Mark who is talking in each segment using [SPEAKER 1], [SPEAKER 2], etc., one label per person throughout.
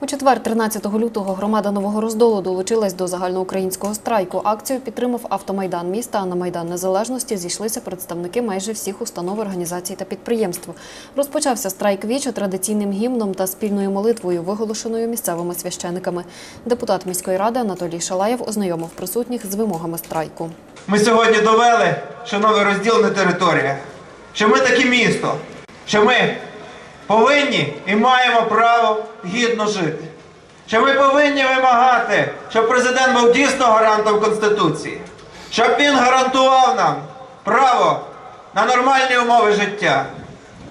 [SPEAKER 1] У четвер, 13 лютого, громада Нового Роздолу долучилась до загальноукраїнського страйку. Акцію підтримав автомайдан міста. А на майдан незалежності зійшлися представники майже всіх установ, організацій та підприємств. Розпочався страйк вічо традиційним гімном та спільною молитвою, виголошеною місцевими священиками. Депутат міської ради Анатолій Шалаєв ознайомив присутніх з вимогами страйку.
[SPEAKER 2] Ми сьогодні довели, що новий розділ не територія, що ми таке місто, що ми повинні і маємо право гідно жити. Що ми повинні вимагати, щоб президент був дійсно гарантом Конституції, щоб він гарантував нам право на нормальні умови життя,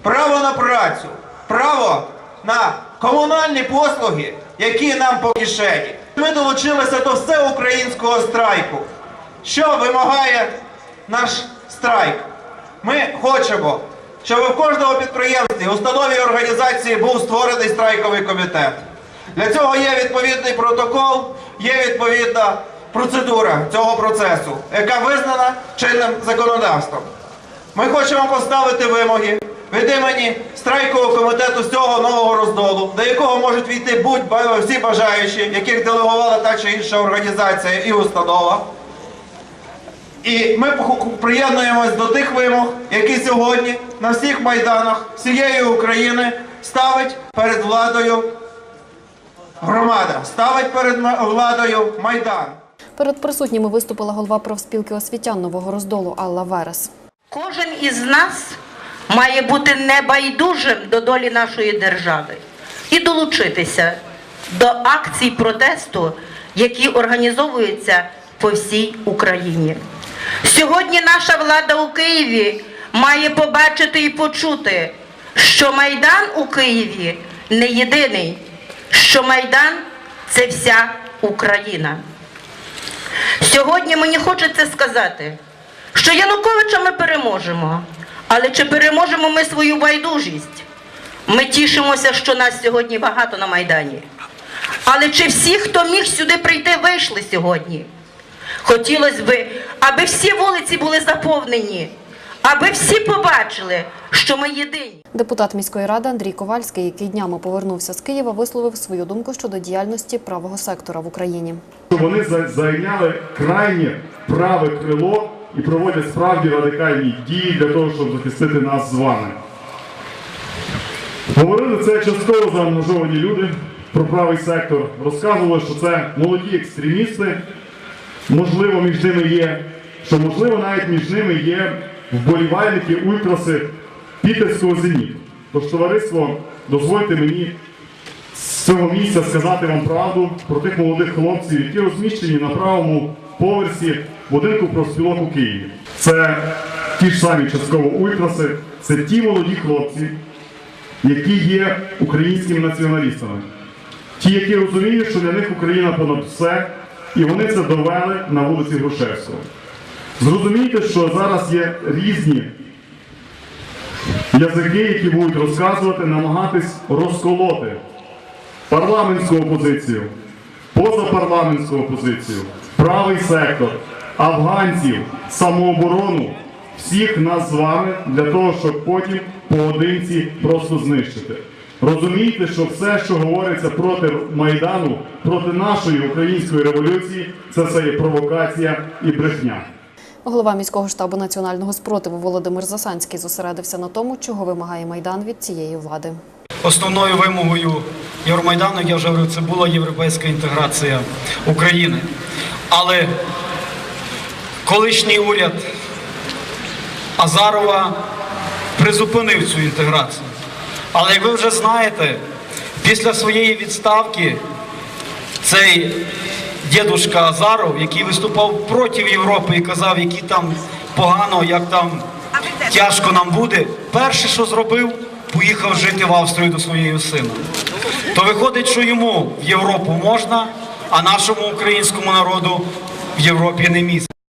[SPEAKER 2] право на працю, право на комунальні послуги, які нам по кишені. Ми долучилися до всеукраїнського страйку. Що вимагає наш страйк? Ми хочемо, щоб в кожному підприємстві, установі і організації був створений страйковий комітет. Для цього є відповідний протокол, є відповідна процедура цього процесу, яка визнана чинним законодавством. Ми хочемо поставити вимоги від імені страйкового комітету з цього нового роздолу, до якого можуть війти будь всі бажаючі, яких делегувала та чи інша організація і установа. І ми приєднуємось до тих вимог, які сьогодні на всіх майданах всієї України ставить перед владою громада, ставить перед владою майдан.
[SPEAKER 1] Перед присутніми виступила голова профспілки освітян Нового Роздолу Алла Верес.
[SPEAKER 3] Кожен із нас має бути небайдужим до долі нашої держави і долучитися до акцій протесту, які організовуються по всій Україні. Сьогодні наша влада у Києві має побачити і почути, що Майдан у Києві не єдиний, що Майдан це вся Україна. Сьогодні мені хочеться сказати, що Януковича ми переможемо, але чи переможемо ми свою байдужість? Ми тішимося, що нас сьогодні багато на Майдані. Але чи всі, хто міг сюди прийти, вийшли сьогодні? Хотілося б, аби всі вулиці були заповнені, аби всі побачили, що ми єдині.
[SPEAKER 1] Депутат міської ради Андрій Ковальський, який днями повернувся з Києва, висловив свою думку щодо діяльності правого сектора в Україні.
[SPEAKER 4] вони за- зайняли крайнє праве крило і проводять справді радикальні дії для того, щоб захистити нас з вами. Говорили це частково заангажовані люди про правий сектор. Розказували, що це молоді екстремісти, можливо, між ними є, що можливо навіть між ними є вболівальники ультраси Пітерського зеніту. Тож, товариство, дозвольте мені з цього місця сказати вам правду про тих молодих хлопців, які розміщені на правому поверсі будинку профспілок у Києві. Це ті ж самі частково ультраси, це ті молоді хлопці, які є українськими націоналістами. Ті, які розуміють, що для них Україна понад все, і вони це довели на вулиці Грушевського. Зрозумійте, що зараз є різні язики, які будуть розказувати, намагатись розколоти парламентську опозицію, позапарламентську опозицію, правий сектор, афганців, самооборону, всіх нас з вами для того, щоб потім поодинці просто знищити. Розумійте, що все, що говориться проти Майдану, проти нашої української революції, це все є провокація і брехня.
[SPEAKER 1] Голова міського штабу національного спротиву Володимир Засанський зосередився на тому, чого вимагає майдан від цієї влади.
[SPEAKER 5] Основною вимогою Євромайдану, як я вже говорив, це була європейська інтеграція України. Але колишній уряд Азарова призупинив цю інтеграцію. Але як ви вже знаєте, після своєї відставки цей дідушка Азаров, який виступав проти Європи і казав, які там погано, як там тяжко нам буде, перше, що зробив, поїхав жити в Австрію до своєї сина. То виходить, що йому в Європу можна, а нашому українському народу в Європі не місце.